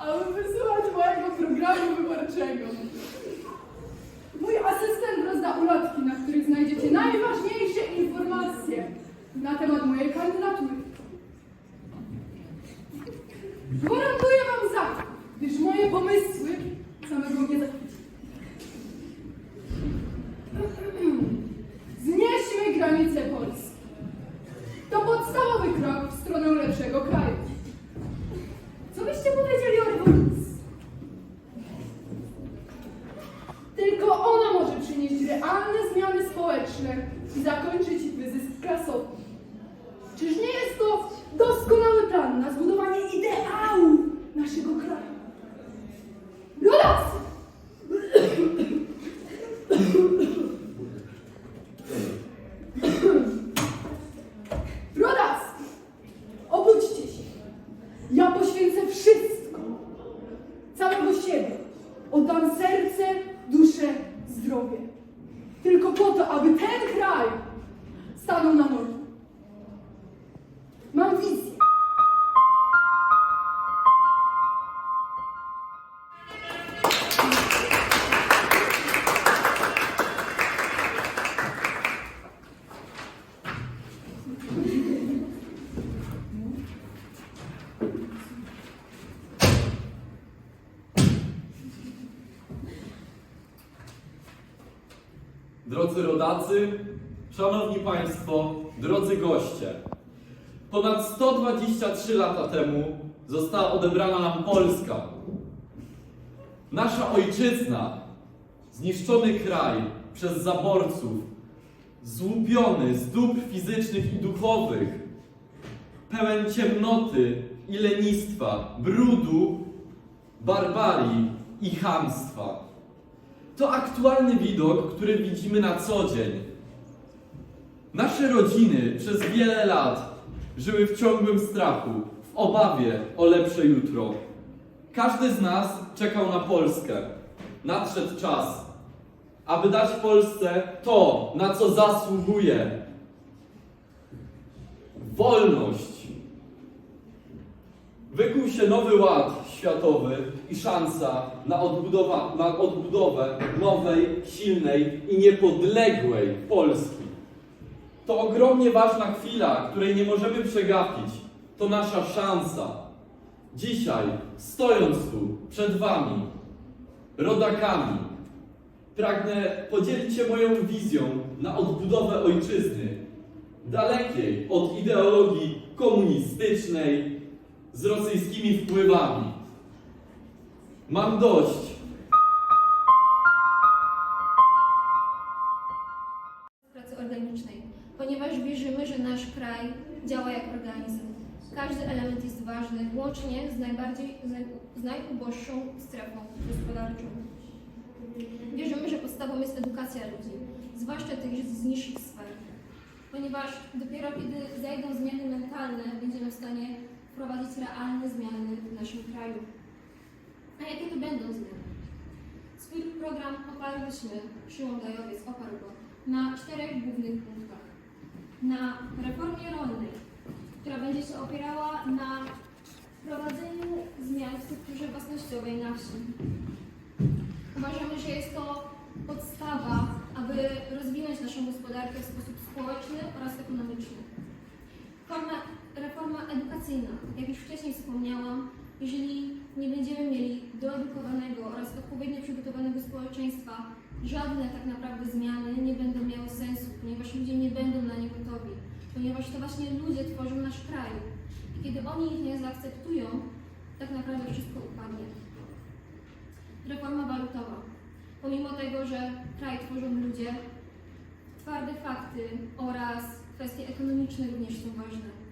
aby wysłuchać mojego programu wyborczego. Mój asystent rozda ulotki, na których znajdziecie najważniejsze i zakończyć kryzys klasowy. Czyż nie jest to doskonały plan na zbudowanie ideału naszego kraju? Rodacy! Rodacy! Obudźcie się! Ja poświęcę wszystko, całego siebie. Oddam serce, duszę, zdrowie. Tylko po to, aby ten kraj stanął na nogi. Drodzy rodacy, szanowni państwo, drodzy goście. Ponad 123 lata temu została odebrana nam Polska. Nasza ojczyzna, zniszczony kraj przez zaborców, złupiony z dóbr fizycznych i duchowych, pełen ciemnoty i lenistwa, brudu, barbarii i chamstwa. To aktualny widok, który widzimy na co dzień. Nasze rodziny przez wiele lat żyły w ciągłym strachu, w obawie o lepsze jutro. Każdy z nas czekał na Polskę. Nadszedł czas, aby dać Polsce to, na co zasługuje. Wolność. Wykuł się nowy ład światowy i szansa na, odbudowa, na odbudowę nowej, silnej i niepodległej Polski. To ogromnie ważna chwila, której nie możemy przegapić. To nasza szansa. Dzisiaj, stojąc tu przed Wami, rodakami, pragnę podzielić się moją wizją na odbudowę ojczyzny, dalekiej od ideologii komunistycznej, z rosyjskimi wpływami. Mam dość. pracy organicznej, ponieważ wierzymy, że nasz kraj działa jak organizm. Każdy element jest ważny, łącznie z, najbardziej, z, naj, z najuboższą strefą gospodarczą. Wierzymy, że podstawą jest edukacja ludzi, zwłaszcza tych z niższych sfer, ponieważ dopiero kiedy zajdą zmiany mentalne, wprowadzić realne zmiany w naszym kraju. A jakie to będą zmiany? Swój program oparłyśmy, Szymon Gajowiec oparł go na czterech głównych punktach. Na reformie rolnej, która będzie się opierała na wprowadzeniu zmian w strukturze własnościowej na wsi. Uważamy, że jest to podstawa, aby rozwinąć naszą gospodarkę w sposób społeczny oraz edukacyjna, jak już wcześniej wspomniałam, jeżeli nie będziemy mieli doedukowanego oraz odpowiednio przygotowanego społeczeństwa, żadne tak naprawdę zmiany nie będą miały sensu, ponieważ ludzie nie będą na nie gotowi, ponieważ to właśnie ludzie tworzą nasz kraj. I kiedy oni ich nie zaakceptują, tak naprawdę wszystko upadnie. Reforma walutowa. Pomimo tego, że kraj tworzą ludzie, twarde fakty oraz kwestie ekonomiczne również są ważne.